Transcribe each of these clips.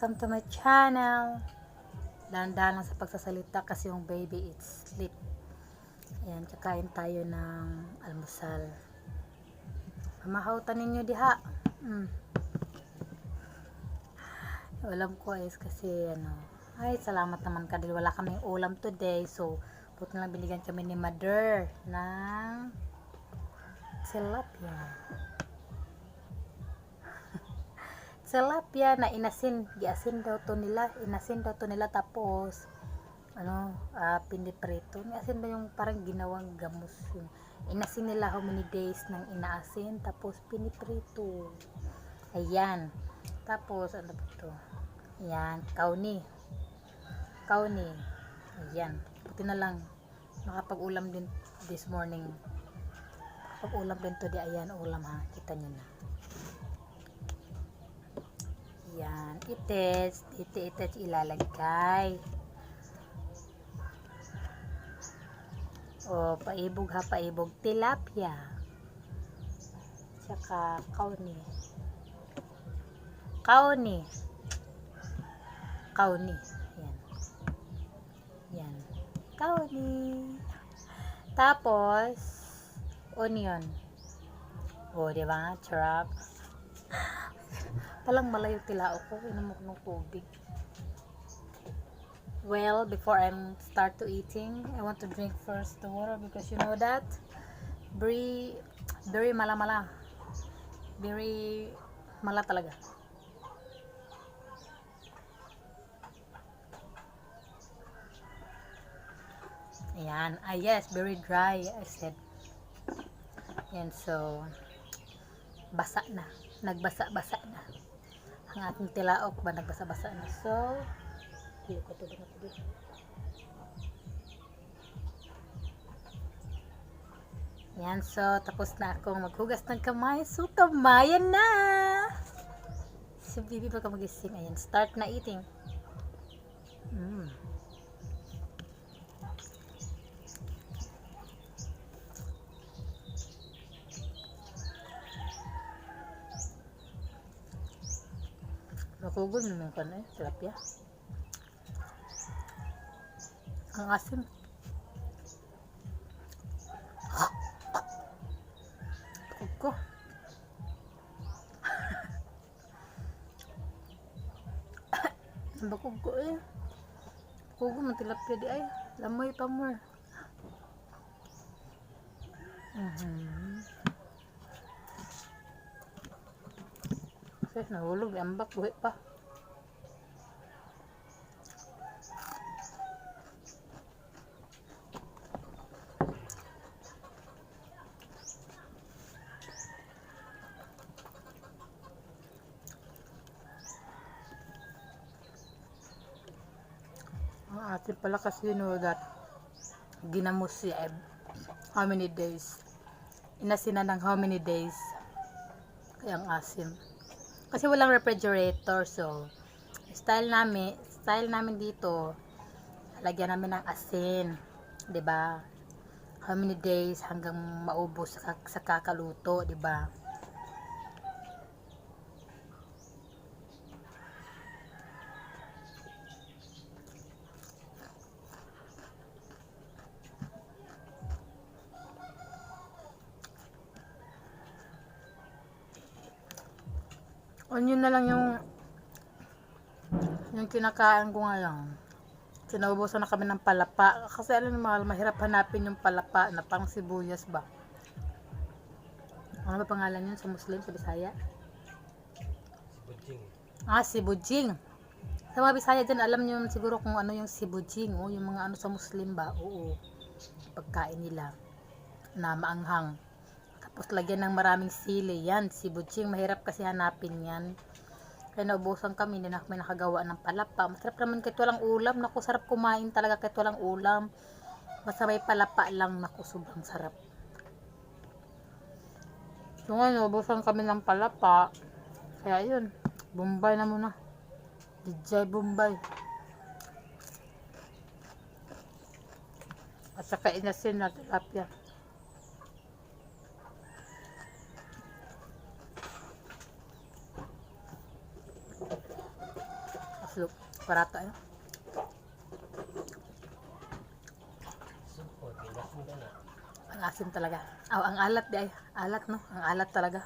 welcome to my channel. Dahan-dahan lang sa pagsasalita kasi yung baby is sleep. Ayan, kakain tayo ng almusal. Mamahautan ninyo diha. Mm. Ulam ko is kasi ano, ay salamat naman ka dahil wala kaming ulam today. So, buti lang binigyan kami ni mother ng tilapia. Tilapia na inasin giasin daw to nila inasin daw to nila tapos ano uh, piniprito inasin ba yung parang ginawang gamos yung inasin nila how many days nang inaasin tapos piniprito ayan. Tapos ano ba to? Ayan kauni. Kauni. Ayan. Buti na lang nakapag-ulam din this morning. Nakapag-ulam din to di ayan ulam ha? Kita nyo na yan, ites, dito ites ilalagay. O, paibog ha, paibog. Tilapia. Tsaka, kauni. Kauni. Kauni. Yan. Yan. Kauni. Tapos, onion. O, di ba? Charap. Palang malayo tila ako. Inom ako ng tubig. Well, before I start to eating, I want to drink first the water because you know that very, very mala mala. Very mala talaga. Ayan. Ah, yes, very dry, I said. Yan, so, basa na. Nagbasa-basa na ang ating tilaok ba nagbasa-basa na. So hindi ko ito ba ito yan so tapos na akong maghugas ng kamay. So kamayan na! Si Bibi baka magising ayan start na eating. Mm. Nakugol naman ka na tilapia. Ang asim. Kuko. Ang bakog ko eh. Kugo man tilapia di ay. Lamoy pa more. Mhm. Kasi nahulog, ambak, buhi pa. Ang atin pala kasi know that ginamos siya eh, how many days. Inasina ng how many days. Kaya ang asim. Kasi walang refrigerator so style namin, style namin dito lagyan namin ng asin, 'di ba? How many days hanggang maubos sa, sa kakaluto, 'di ba? Onion na lang yung yung kinakain ko ngayon. Sinaubusan na kami ng palapa. Kasi alam mo mahirap hanapin yung palapa na pang sibuyas ba. Ano ba pangalan yun sa Muslim, sa Bisaya? Bujing. Ah, sibujing. Sa mga Bisaya dyan, alam nyo siguro kung ano yung sibujing. Oh, yung mga ano sa Muslim ba? Oo. Pagkain nila na maanghang. Tapos lagyan ng maraming sili. Yan, sibujing. Mahirap kasi hanapin yan. Kaya naubusan kami, hindi na kami nakagawa ng palapa. Masarap naman kahit walang ulam. Naku, sarap kumain talaga kahit walang ulam. Basta may palapa lang. Naku, sobrang sarap. So ngayon, naubusan kami ng palapa. Kaya yun, Bombay na muna. DJ Bombay. At saka inasin na tilapia. Barato eh. Ka na. Ang asim talaga. Oh, ang alat di ay. Alat no? Ang alat talaga.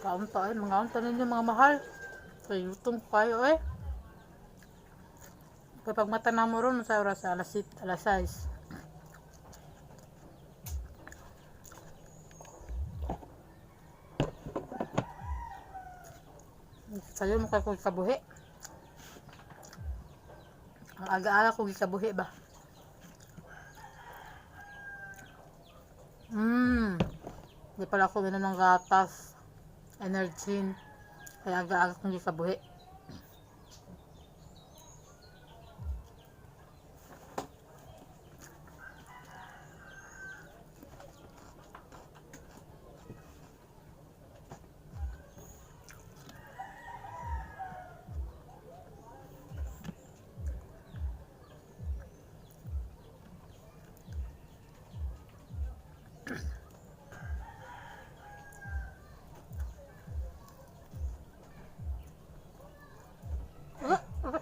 Kaunta ay, mga kaunta ninyo mga mahal. Kaya gutom kayo eh. Kapag mata mo ron, sa oras alas 7, alas 6. Sayo mo kay ko kabuhi. Ang aga-aga ko gikabuhi ba? Hmm. Hindi pala ako minom ng gatas. Energy. Kaya aga-aga kong gikabuhi.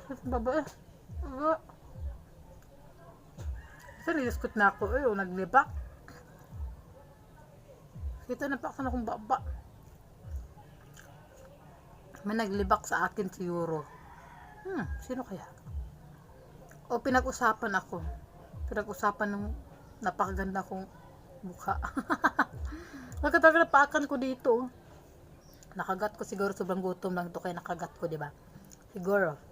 Ah, baba eh. Ah. Kasi niliskot na ako eh, o naglibak. Kita na pa ako na kung baba. May naglibak sa akin siguro. Hmm, sino kaya? O pinag-usapan ako. Pinag-usapan ng napakaganda kong mukha. Nagkatagal na paakan ko dito. oh. Nakagat ko siguro sobrang gutom lang to kaya nakagat ko, di ba? Siguro.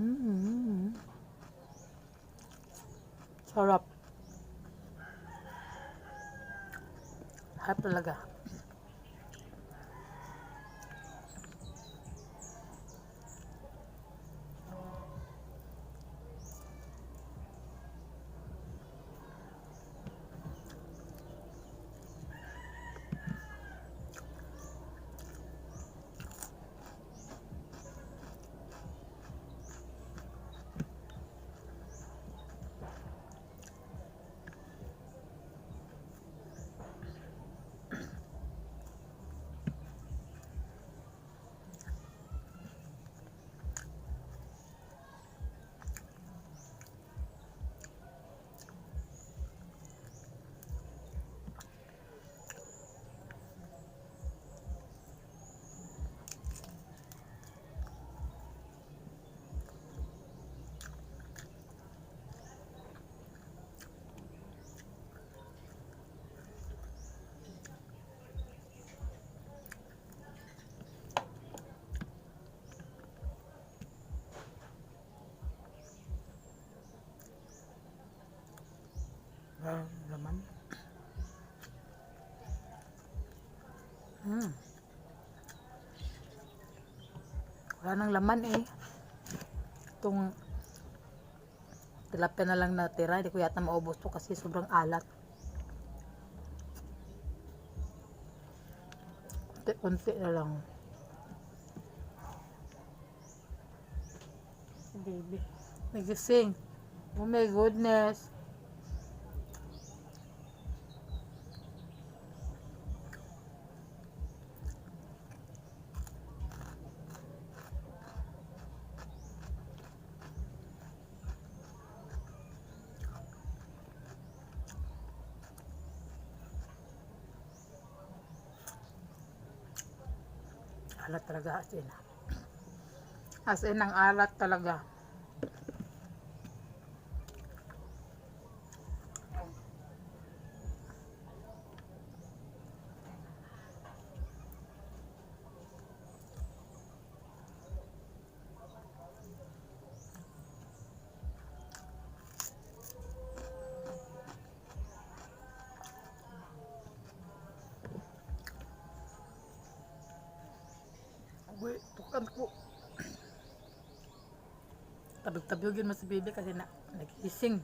Mm. Sarap. Sarap talaga. Ah, laman. Hmm. Wala nang laman eh. Itong tilapia na lang natira. Hindi ko yata maubos to kasi sobrang alat. Kunti-kunti na lang. Baby. Nagising. Oh my goodness. Alat talaga as in. As in, ang alat talaga. Tabig-tabigin mo si baby kasi na nagising.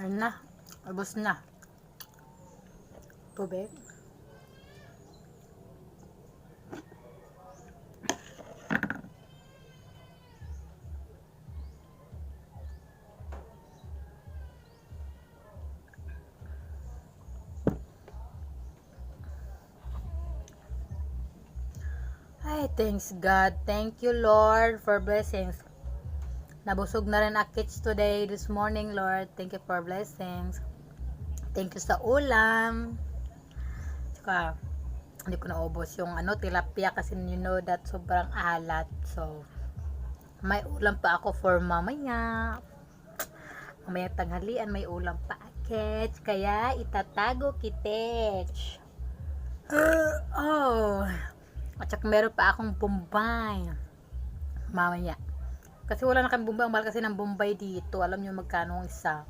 Ayun na. Ubus na. Tubig. Ay, thanks God. Thank you, Lord, for blessings. Nabusog na rin akits today, this morning, Lord. Thank you for blessings. Thank you sa ulam. Tsaka, hindi ko naubos yung ano, tilapia kasi you know that sobrang alat. So, may ulam pa ako for mamaya. Mamaya tanghalian, may ulam pa akits. Kaya, itatago kitech. Uh, oh. At saka meron pa akong bombay. Mamaya. Kasi wala na kang Bombay. Ang mahal kasi ng Bombay dito. Alam nyo magkano ang isa?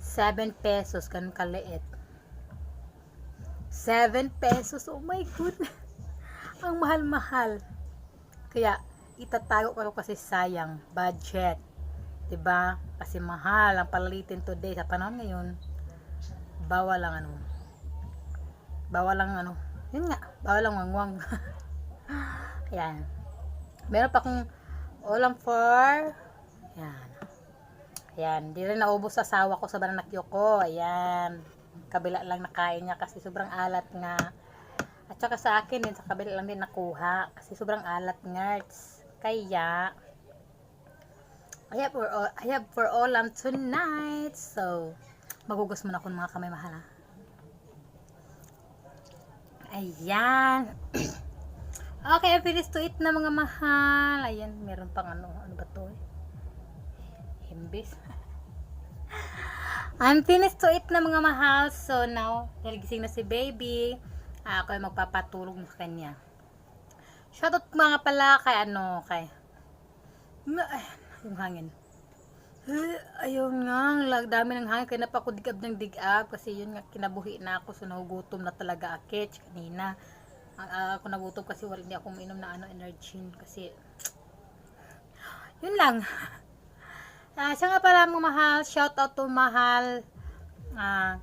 7 pesos. Ganun kaliit. 7 pesos. Oh my goodness. Ang mahal-mahal. Kaya, itatago ko kasi sayang. Budget. ba? Kasi mahal ang palalitin today. Sa panahon ngayon, bawal lang ano. Bawal lang ano. Yun nga. Bawal lang wangwang. Ayan. Meron pa akong ulam for yan. Yan di rin naubos sa asawa ko sa bananakyo ko. Ayan kabila lang nakain niya kasi sobrang alat nga. At saka sa akin din sa kabila lang din nakuha kasi sobrang alat nga. Kaya I have for all, I have for ulam tonight. So magugas muna ako ng mga kamay mahal ha? Ayan Okay, finished to eat na mga mahal. Ayan, meron pang ano. Ano ba to? Himbis. I'm finished to eat na mga mahal. So now, dahil gising na si baby, ako ay magpapatulog sa kanya. Shoutout mga pala kay ano, kay na, ay, yung hangin. Eh, Ayun nga, lag- dami ng hangin. Kaya pa ako digab ng digab. Kasi yun nga, kinabuhi na ako. So, nahugutom na talaga akit kanina uh, ako nagutom kasi wala hindi ako uminom na ano energy kasi yun lang. Uh, siya nga pala mga mahal shout out to mahal uh,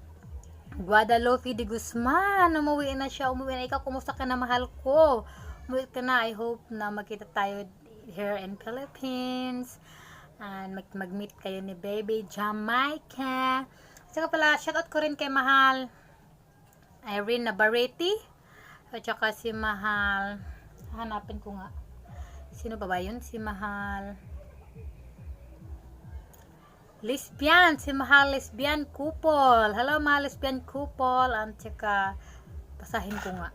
Guadalupe de Guzman. Umuwi na siya umuwi na. Ikaw kumusta ka na mahal ko? Umuwi ka na. I hope na magkita tayo here in Philippines. And mag mag-meet kayo ni baby Jamaica. Nga pala shout out ko rin kay mahal Irene Navarrete at saka si Mahal. Hanapin ko nga. Sino ba ba yun? Si Mahal. Lesbian. Si Mahal Lesbian Kupol. Hello Mahal Lesbian Kupol. At saka pasahin ko nga.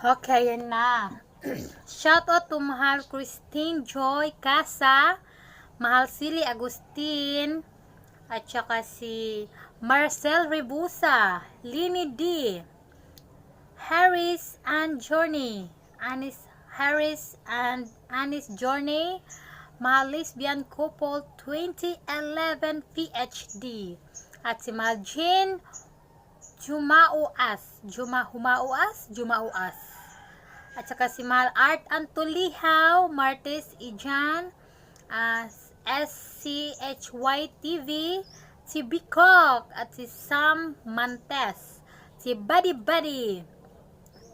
Okay, yan na. Shout out to Mahal Christine Joy Casa. Mahal Silly Agustin. At saka si Marcel Rebusa. Lini D. Harris and Journey. Anis Harris and Anis Journey. Mahal Lesbian Couple 2011 PhD. At si Maljin Jumauas. Juma Humauas? Jumauas. At saka si Mahal Art Antulihaw, Martes Ijan, as SCHY TV, si Bikok, at si Sam Mantes, si Buddy Buddy,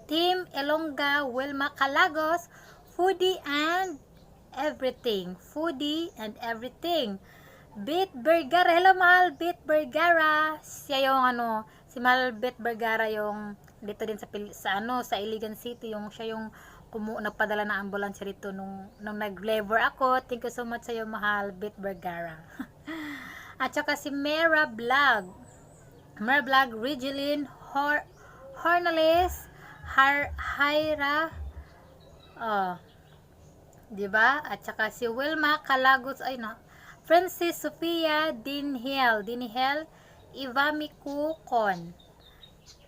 Team Elonga, Wilma Calagos, Foodie and Everything. Foodie and Everything. Bit Bergara. Hello, mahal. Bit Bergara. Siya yung ano, si mahal Bit Bergara yung dito din sa, sa ano, sa Iligan City. Yung siya yung kumu nagpadala na ambulansya dito nung, nung nag-labor ako. Thank you so much sa iyo, mahal Bit Bergara. At saka si Mera Vlog. Mer Vlog, Regeline, Hor Hornales, Har Hyra, oh, di ba? At saka si Wilma Calagos, ay na, Francis Sofia Dinhel, Dinhel, Ivamiku Kon,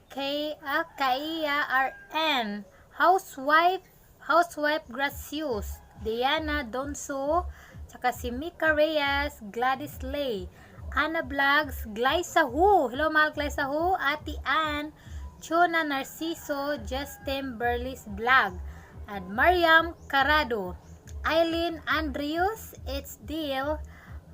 Kay, ah, Kaiya RN, Housewife, Housewife Gracious, Diana Donso, tsaka si Mika Reyes, Gladys Lay, Ana Vlogs, Glyza Hu, hello mahal Glyza Hu, Ate Ann, Chona Narciso, Justin Burlis Vlog, at Mariam Carado, Eileen Andrews, It's Deal,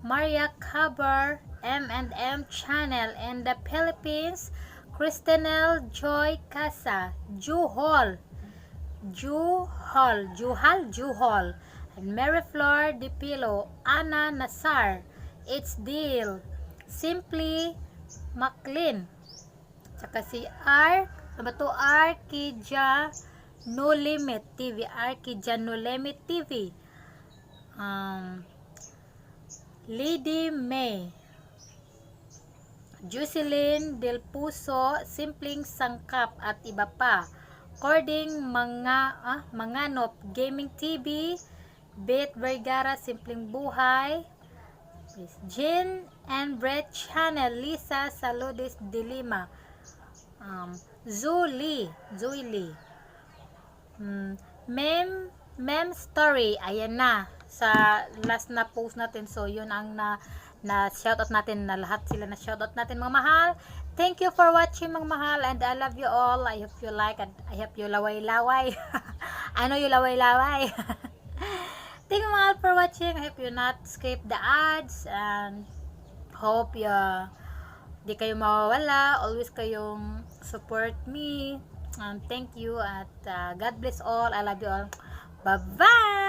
Maria Cabar, M&M Channel in the Philippines, Christinel Joy Casa, Juhol, Juhol, Juhal, Juhol, and Mary Flor De Pilo, Anna Nasar, It's Deal, Simply Maclean, tsaka si R, ano ba to? Arkija No Limit TV, Arkija No Limit TV, um, Lady May, Jocelyn Del Puso, Simpleng Sangkap at iba pa. Cording mga ah, Manganop Gaming TV, Beth Vergara Simpleng Buhay, Jin and Brett Channel, Lisa Saludes de Lima, um, Zuli, Zuili, mm, Mem, Mem Story, ayan na, sa last na post natin, so yun ang na, na shoutout natin, na lahat sila na shoutout natin mga mahal, thank you for watching mga mahal, and I love you all, I hope you like, and I hope you laway-laway, I know you laway-laway, Thank you all for watching. I hope you not skip the ads and hope you di kayo mawawala. Always kayong support me. Um, thank you at uh, God bless all. I love you all. Bye-bye!